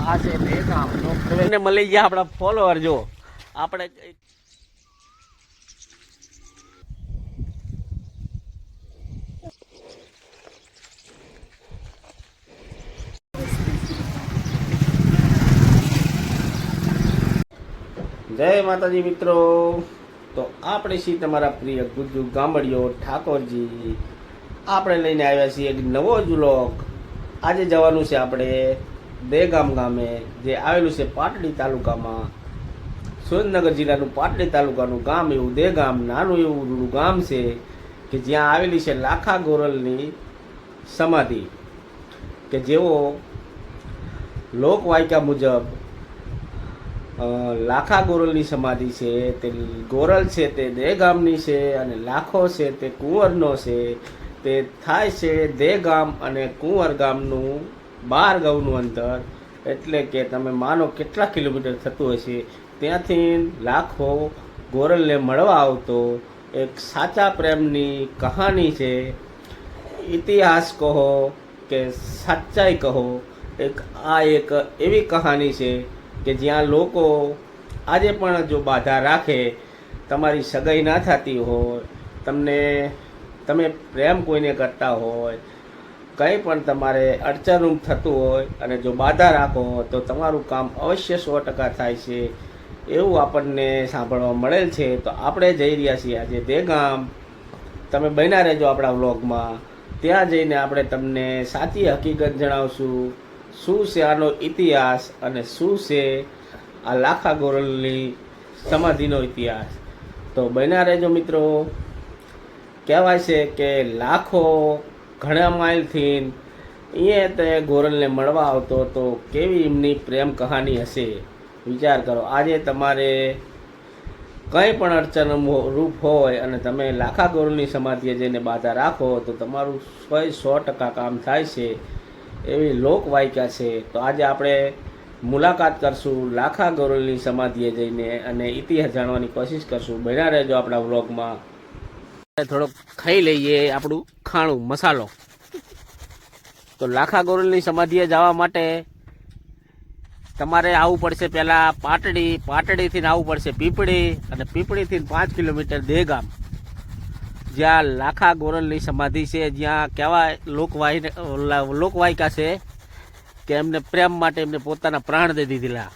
છે ભેગામ એને મળી ગયા આપણા ફોલોઅર જો. આપણે જય માતાજી મિત્રો. તો આપણે છીએ તમારા પ્રિય ગુજુ ગામડીઓ ઠાકોરજી. આપણે લઈને આવ્યા છીએ એક નવો જ લોક આજે જવાનું છે આપણે દેગામ ગામે જે આવેલું છે પાટડી તાલુકામાં, સુરેન્દ્રનગર જિલ્લાનું પાટડી તાલુકાનું ગામ એવું, દેગામ, નાનું એવું ગામ છે કે જ્યાં આવેલી છે લાખા ગોરલની સમાધિ. કે જેઓ લોકવાયકા મુજબ લાખા ગોરલની સમાધિ છે, તે ગોરલ છે, તે દેગામની છે અને લાખો છે, તે કુંવરનો છે, તે થાય છે દેગામ અને કુંવર ગામનું બાર ગાઉનું અંતર એટલે કે તમે માનો કેટલા કિલોમીટર થતું હશે ત્યાંથી લાખો ગોરલને મળવા આવતો એક સાચા પ્રેમની કહાની છે. ઇતિહાસ કહો કે સાચાઈ કહો, એક આ એક એવી કહાની છે કે જ્યાં લોકો આજે પણ જો બાધા રાખે, તમારી સગાઈ ના થતી હોય, તમને, તમે પ્રેમ કોઈને કરતા હોય કંઈ પણ તમારે અડચણરૂપ થતું હોય અને જો બાધા રાખો તો તમારું કામ અવશ્ય સો ટકા થાય છે. એવું આપણને સાંભળવા મળેલ છે. તો આપણે જઈ રહ્યા છીએ આજે દેગામ. તમે બન્યા રહેજો આપણા વ્લોગમાં. ત્યાં જઈને આપણે તમને સાચી હકીકત જણાવશું. શું છે આનો ઇતિહાસ અને શું છે આ લાખા ગોરલની સમાધિનો ઇતિહાસ. તો બન્યા રહેજો મિત્રો. કહેવાય છે કે લાખો ઘણા માઇલથી એ તે ગોરલને મળવા આવતો તો કેવી એમની પ્રેમ કહાની હશે? વિચાર કરો, આજે તમારે કંઈ પણ અડચણ રૂપ હોય અને તમે લાખા ગોરલની સમાધિએ જઈને બાધા રાખો, તો તમારું સો સો ટકા કામ થાય છે, એવી લોકવાયકા છે. તો આજે આપણે મુલાકાત કરશું લાખા ગોરલની સમાધિએ જઈને અને ઇતિહાસ જાણવાની કોશિશ કરશું. બન્યા રહેજો આપણા વ્લોગમાં. થોડોક ખાઈ લઈએ આપણું ખાણું, મસાલો. તો લાખા ગોરલની સમાધિએ જવા માટે તમારે આવવું પડશે પહેલાં પાટડી, પાટડીથી આવવું પડશે પીપળી અને પીપળીથી પાંચ કિલોમીટર દેગામ જ્યાં લાખા ગોરલની સમાધિ છે, જ્યાં કહેવાય લોકવાહી લોકવાયકા છે, કે એમને પ્રેમ માટે એમને પોતાના પ્રાણ દે દીધેલા.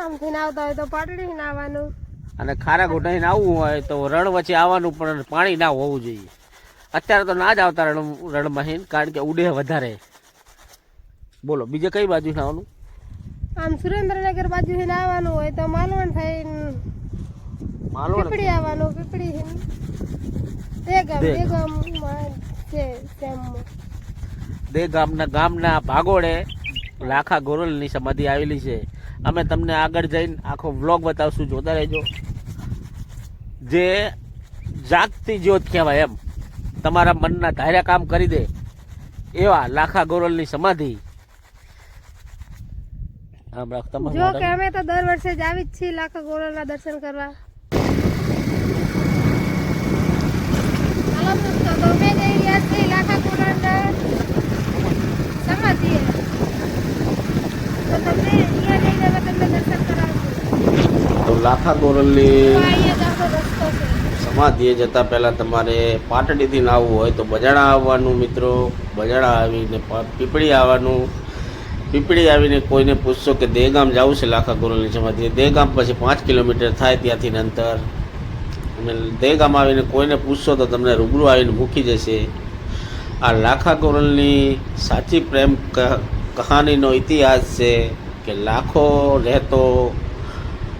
આમથી આવતા હોય તો પાટડી આવવાનું અને ખારા ઘૂંટાઈને આવવું હોય તો રણ વચ્ચે આવવાનું પણ પાણી ના હોવું જોઈએ. અત્યારે તો ના જ આવતા રણ રણમાં કારણ કે ઉડે વધારે. બોલો બીજે કઈ બાજુ આવવાનું? આમ સુરેન્દ્રનગર બાજુ હિન આવવાનું હોય તો માલવણ થઈને માલવણ પીપળી આવવાનું પીપળી તે ગામ. તે ગામમાં છે તેમ દે ગામના ગામના ભાગોળે લાખા ગોરલની સમાધિ આવેલી છે. અમે તમને આગળ જઈને આખો વ્લોગ બતાવશું. જોતા રહેજો. જે જાગતી જ્યોત કહેવાય એમ. તમારા મનના ધાર્યા કામ કરી દે. એવા લાખા ગોરલની સમાધિ. જો કે અમે તો દર વર્ષે જ આવી જ છીએ લાખા ગોરલના દર્શન કરવા ચાલો દોસ્તો તો અમે જઈ રહ્યા છીએ લાખા ગોરલના સમાધિએ તો તમને અહીંયા જઈને અમે તમને દર્શન કરાવશું તો લાખા ગોરલની સમાધિએ જતાં પહેલાં તમારે પાટડીથી આવવું હોય તો બજાણા આવવાનું મિત્રો. બજાણા આવીને પીપળી આવવાનું. પીપળી આવીને કોઈને પૂછશો કે દેગામ જવું છે લાખા ગોરલની સમાધિએ? દેગામ પછી પાંચ કિલોમીટર થાય ત્યાંથી અંતર અને દેગામ આવીને કોઈને પૂછશો તો તમને રૂબરૂ આવીને મૂકી જશે. આ લાખા ગોરલની સાચી પ્રેમ કહાનીનો ઇતિહાસ છે કે લાખો રહેતો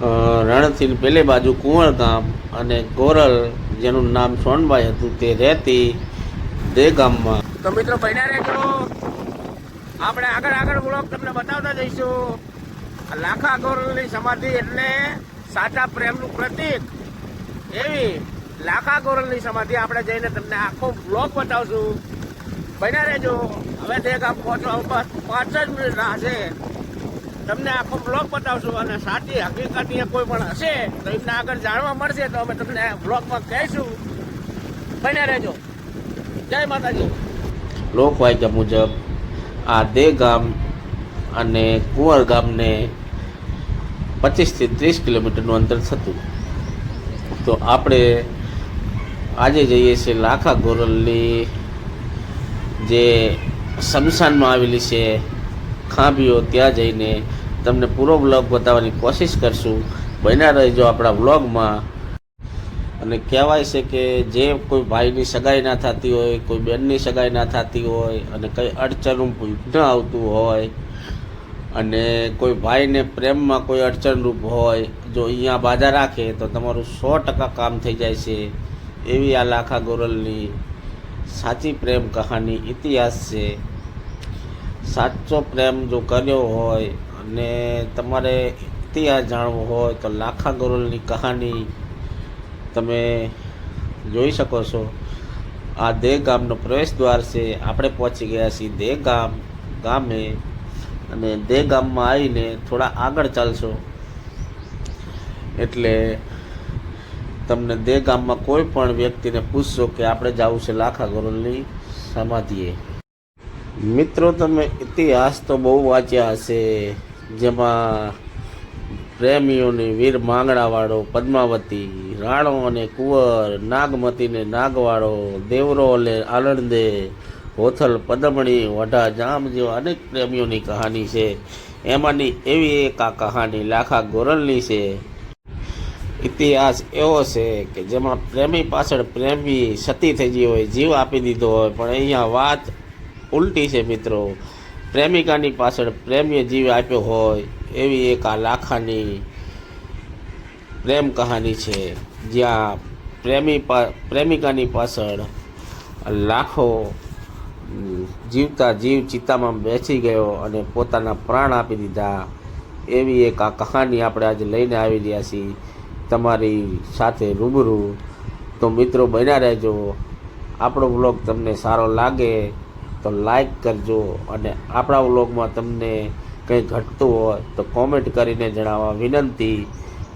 રણથી પેલે બાજુ કુંવર ગામ અને ગોરલ, જેનું નામ સોનબાઈ હતું, તે રહેતી દે ગામમાં. તો મિત્રો બન્યા રહેજો. આપણે આગળ આગળ બ્લોગ તમને બતાવતા જઈશું. લાખા ગોરલની સમાધિ એટલે સાચા પ્રેમનું પ્રતીક. એવી લાખા ગોરલની સમાધિ આપણે જઈને તમને આખો બ્લોગ બતાવશું. બન્યા રહેજો. હવે તે ગામ પહોંચવા પાંચ જ મિનિટ રાહ છે. તમને આખો બ્લોગ બતાવશું અને સાચી હકીકતની કોઈ પણ હશે તો એમને આગળ જાણવા મળશે તો અમે તમને બ્લોગમાં કહીશું. બન્યા રહેજો. જય માતાજી. લોકવાયકા મુજબ આ દે ગામ અને કુંવર ગામને પચીસથી ત્રીસ કિલોમીટરનું અંતર થતું. તો આપણે આજે જઈએ છીએ લાખા ગોરલની જે શમશાનમાં આવેલી છે ખાંભીઓ, ત્યાં જઈને તમને પૂરો બ્લોગ બતાવવાની કોશિશ કરશું. બન્યા રહેજો આપણા બ્લોગમાં અને કહેવાય છે કે જે કોઈ ભાઈની સગાઈ ના થતી હોય, કોઈ બેનની સગાઈ ના થતી હોય અને કંઈ અડચણનું ન આવતું હોય અને કોઈ ભાઈને પ્રેમમાં કોઈ અડચણરૂપ હોય, જો અહીંયા બાધા રાખે તો તમારું સો ટકા કામ થઈ જાય છે. એવી આ લાખા ગોરલની સાચી પ્રેમ કહાની ઇતિહાસ છે. સાચો પ્રેમ જો કર્યો હોય અને તમારે ઇતિહાસ જાણવો હોય તો લાખા ગોરલની કહાની તમે જોઈ શકો છો. આ દેહ ગામનો પ્રવેશ દ્વાર છે. આપણે પહોંચી ગયા છીએ દેહ ગામ ગામે અને દેહ ગામમાં આવીને થોડા આગળ ચાલશો. એટલે તમને દેહ ગામમાં કોઈ પણ વ્યક્તિને પૂછશો કે આપણે જવું છે લાખા ગોરલની સમાધિએ. મિત્રો, તમે ઇતિહાસ તો બહુ વાંચ્યા હશે. જેમાં પ્રેમીઓની વીર માંગણાવાળો પદ્માવતી, રાણો અને કુંવર, નાગમતીને નાગવાળો, દેવરો અને આનંદે હોથલ, પદમણી, વઢા, જામ જેવા અનેક પ્રેમીઓની કહાની છે. એમાંની એવી એક આ કહાની લાખા ગોરલની છે. ઇતિહાસ એવો છે કે જેમાં પ્રેમી પાછળ પ્રેમી સતી થઈ ગઈ હોય, જીવ આપી દીધો હોય. પણ અહીંયા વાત ઉલટી છે મિત્રો. પ્રેમિકાની પાછળ પ્રેમીએ જીવ આપ્યો હોય, એવી એક આ લાખાની પ્રેમ કહાની છે, જ્યાં પ્રેમી પ્રેમિકાની પાછળ લાખો જીવતા જીવ ચિત્તામાં બેસી ગયો અને પોતાના પ્રાણ આપી દીધા. એવી એક આ કહાની આપણે આજે લઈને આવી રહ્યા છીએ. તમારી સાથે રૂબરૂ. તો મિત્રો બન્યા રહેજો. આપણો વ્લોગ તમને સારો લાગે. તો લાઈક કરજો અને આપણા વ્લોગમાં તમને કંઈ ઘટતું હોય તો કોમેન્ટ કરીને જણાવવા વિનંતી.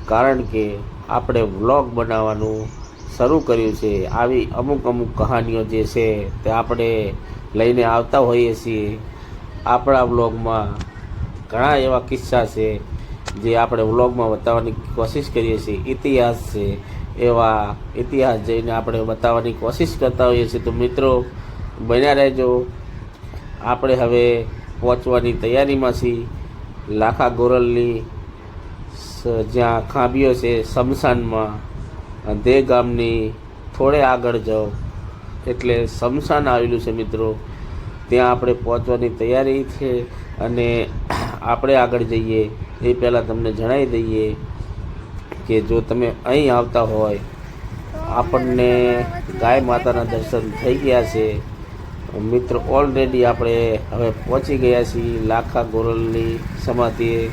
કારણ કે આપણે વ્લોગ બનાવવાનું શરૂ કર્યું છે. આવી અમુક અમુક કહાનીઓ જે છે તે આપણે લઈને આવતા હોઈએ છીએ. આપણા વ્લોગમાં ઘણા એવા કિસ્સા છે જે આપણે વ્લોગમાં બતાવવાની કોશિશ કરીએ છીએ. ઇતિહાસ છે. એવા ઇતિહાસ જઈને આપણે બતાવવાની કોશિશ કરતા હોઈએ છીએ. તો મિત્રો બન્યા રહેજો. આપણે હવે પહોંચવાની તૈયારીમાં છીએ. લાખા ગોરલની જ્યાં ખાંભીઓ છે, શમશાનમાં. દે ગામની થોડે આગળ જાઓ. એટલે શમશાન આવેલું છે મિત્રો. ત્યાં આપણે પહોંચવાની તૈયારી છે અને આપણે આગળ જઈએ. એ પહેલાં તમને જણાવી દઈએ કે જો તમે અહીં આવતા હોય, આપણને ગાય માતાના દર્શન થઈ ગયા છે. મિત્રો ઓલરેડી આપણે હવે પહોંચી ગયા છીએ લાખા ગોરલની સમાધિએ.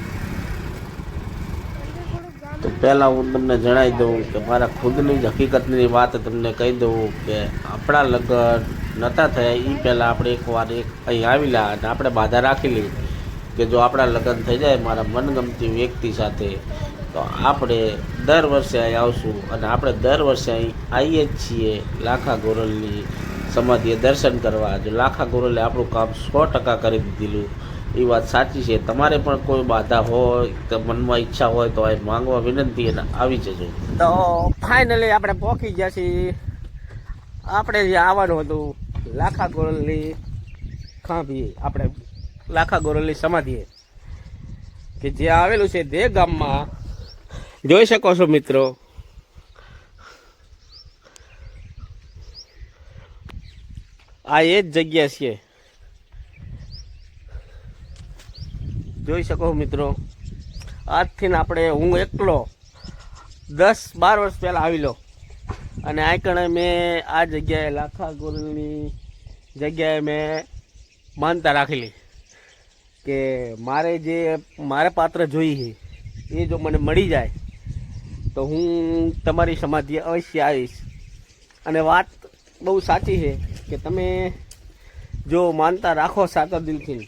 તો પહેલાં હું તમને જણાવી દઉં કે મારા ખુદની જ હકીકતની વાત તમને કહી દઉં કે આપણા લગ્ન નહોતા થયા એ પહેલાં આપણે એકવાર એક અહીં આવેલા અને આપણે બાધા રાખેલી કે જો આપણા લગ્ન થઈ જાય મારા મનગમતી વ્યક્તિ સાથે, તો આપણે દર વર્ષે અહીં આવશું અને આપણે દર વર્ષે અહીં આવીએ જ છીએ લાખા ગોરલની સમાધિએ દર્શન કરવા જો લાખા ગોરલે આપણું કામ સો ટકા કરી દીધેલું. એ વાત સાચી છે. તમારે પણ કોઈ બાધા હોય કે મનમાં ઈચ્છા હોય તો એ માંગવા વિનંતી અને આવી જજો. તો ફાઇનલી આપણે પહોંચી ગયા છીએ. આપણે જે આવવાનું હતું, લાખા ગોરલની ખાંભી, આપણે લાખા ગોરલની સમાધિએ. કે જે આવેલું છે તે ગામમાં. જોઈ શકો છો મિત્રો આ એ જ જગ્યા છે. જોઈ શકો મિત્રો આજથી આપણે હું એકલો દસ બાર વર્ષ પહેલાં આવી લો અને આ કણે મેં આ જગ્યાએ લાખા ગુરુની જગ્યાએ મેં માનતા રાખેલી કે મારે જે મારે પાત્ર જોઈએ એ જો મને મળી જાય, તો હું તમારી સમાધિ અવશ્ય આવીશ. અને વાત બહુ સાચી છે કે તમે જો માનતા રાખો સાચા દિલથી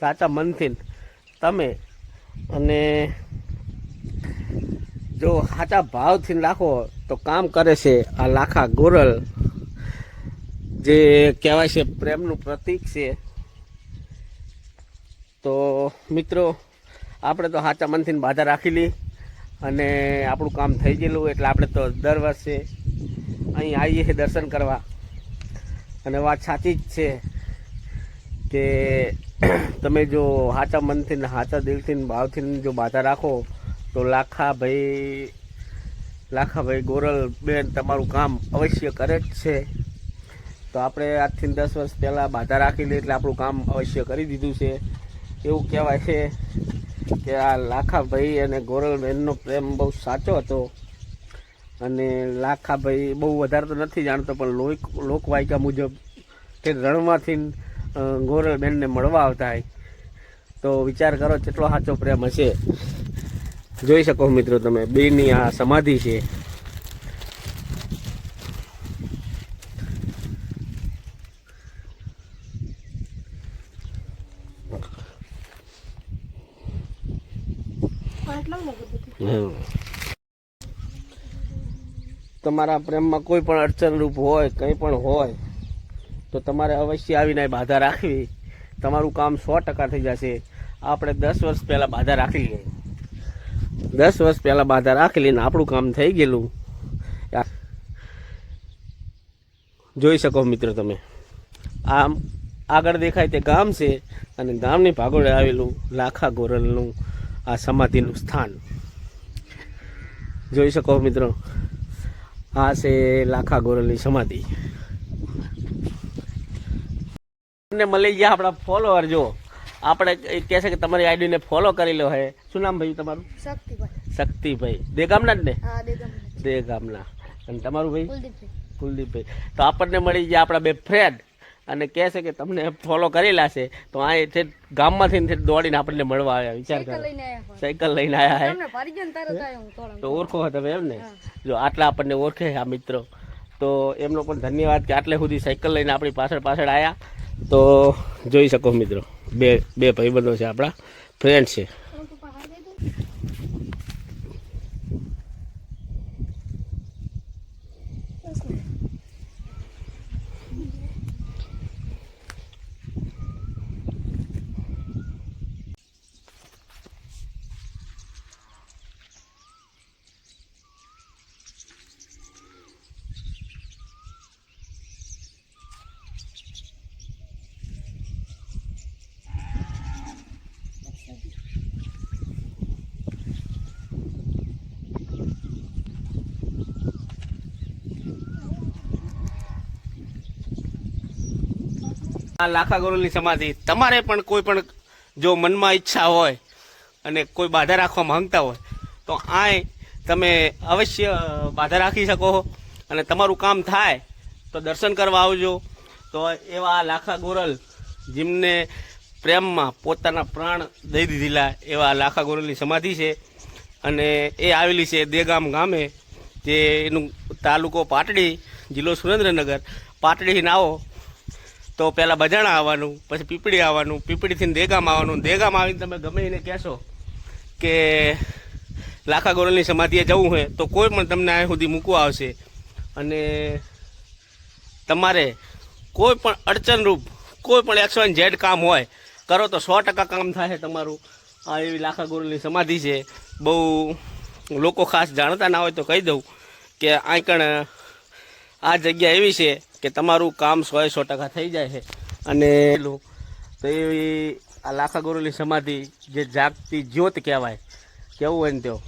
સાચા મનથી તમે અને જો સાચા ભાવથી રાખો તો કામ કરે છે આ લાખા ગોરલ, જે કહેવાય છે પ્રેમનું પ્રતીક છે. તો મિત્રો, આપણે તો સાચા મનથી બાધા રાખેલી અને આપણું કામ થઈ ગયેલું એટલે આપણે તો દર વર્ષે અહીં આવીએ છીએ દર્શન કરવા. અને વાત સાચી જ છે કે તમે જો સાચા મનથી ને સાચા દિલથી ને ભાવથી જો બાધા રાખો, તો લાખા ભાઈ લાખા ભાઈ ગોરલ બેન તમારું કામ અવશ્ય કરે જ છે. તો આપણે આજથી દસ વર્ષ પહેલાં બાધા રાખી રાખેલી એટલે આપણું કામ અવશ્ય કરી દીધું છે. એવું કહેવાય છે કે આ લાખાભાઈ અને ગોરલબેનનો પ્રેમ બહુ સાચો હતો. અને લાખાભાઈ બહુ વધારે તો નથી જાણતો પણ લોક લોકવાયકા મુજબ તે રણમાંથી ગોરલબેનને મળવા આવતા હોય. તો વિચાર કરો કેટલો સાચો પ્રેમ હશે. જોઈ શકો મિત્રો તમે બેની આ સમાધિ છે. હમ. તમારા પ્રેમમાં કોઈ પણ અડચણરૂપ હોય, કંઈ પણ હોય, તો તમારે અવશ્ય આવીને બાધા રાખવી. તમારું કામ સો ટકા થઈ જશે. આપણે દસ વર્ષ પહેલાં બાધા રાખી લઈએ. દસ વર્ષ પહેલાં બાધા રાખી લઈને આપણું કામ થઈ ગયેલું. જોઈ શકો મિત્રો તમે. આમ આગળ દેખાય તે ગામ છે અને ગામની ભાગોળે આવેલું લાખા ગોરલનું આ સમાધિનું સ્થાન. જોઈ શકો મિત્રો આ છે લાખા ગોરલની સમાધિ. ને મળી ગયા આપણા ફોલોઅર જો આપણે કહે છે કે તમારી આઈડીને ફોલો કરી લો હે. શું નામ ભાઈ તમારું? શક્તિભાઈ. શક્તિભાઈ. દે ગામના જ ને? દેગામના અને તમારું ભાઈ? કુલદીપભાઈ. તો આપણને મળી ગયા આપણા બે ફ્રેન્ડ અને કહે છે કે તમને ફોલો કરેલા છે તો આ તે ગામમાંથી દોડીને આપણને મળવા આવ્યા વિચાર કરો. સાયકલ લઈને આવ્યા હે. તો ઓળખો તમે એમ ને જો આટલા આપણને ઓળખે આ મિત્રો. તો એમનો પણ ધન્યવાદ કે આટલે સુધી સાયકલ લઈને આપણી પાછળ પાછળ આવ્યા તો જોઈ શકો મિત્રો બે બે ભાઈબંધો છે આપણા. ફ્રેન્ડ છે. આ લાખા ગોરલની સમાધિ. તમારે પણ કોઈ પણ જો મનમાં ઈચ્છા હોય અને કોઈ બાધા રાખવા માંગતા હોય, તો આય તમે અવશ્ય બાધા રાખી શકો અને તમારું કામ થાય, તો દર્શન કરવા આવજો. તો એવા લાખા ગોરલ જેમને પ્રેમમાં પોતાના પ્રાણ દઈ દીધેલા એવા લાખા ગોરલની સમાધિ છે. અને એ આવેલી છે દેગામ ગામે, જે એનું તાલુકો પાટડી, જિલ્લો સુરેન્દ્રનગર. પાટડી આવો તો પહેલાં બજાણા આવવાનું, પછી પીપળી આવવાનું, પીપળીથી દેગામ આવવાનું. દેગામ આવીને તમે ગમે એને કહેશો કે લાખા ગોરલની સમાધિએ જવું હોય તો કોઈ પણ તમને અહીં સુધી મૂકવા આવશે. અને તમારે કોઈ પણ અડચણરૂપ, કોઈ પણ એકસો ઝેડ કામ હોય, કરો તો સો ટકા કામ થાય તમારું. આ એવી લાખા ગોરલની સમાધિ છે. બહુ લોકો ખાસ જાણતા ના હોય તો કહી દઉં કે આ આ જગ્યા એવી છે કે તમારું કામ સો સો ટકા થઈ જાય છે. અને તો એવી આ લાખા ગોરુલી સમાધિ જે જાગતી જ્યોત કહેવાય, કેવું હોય ને તેઓ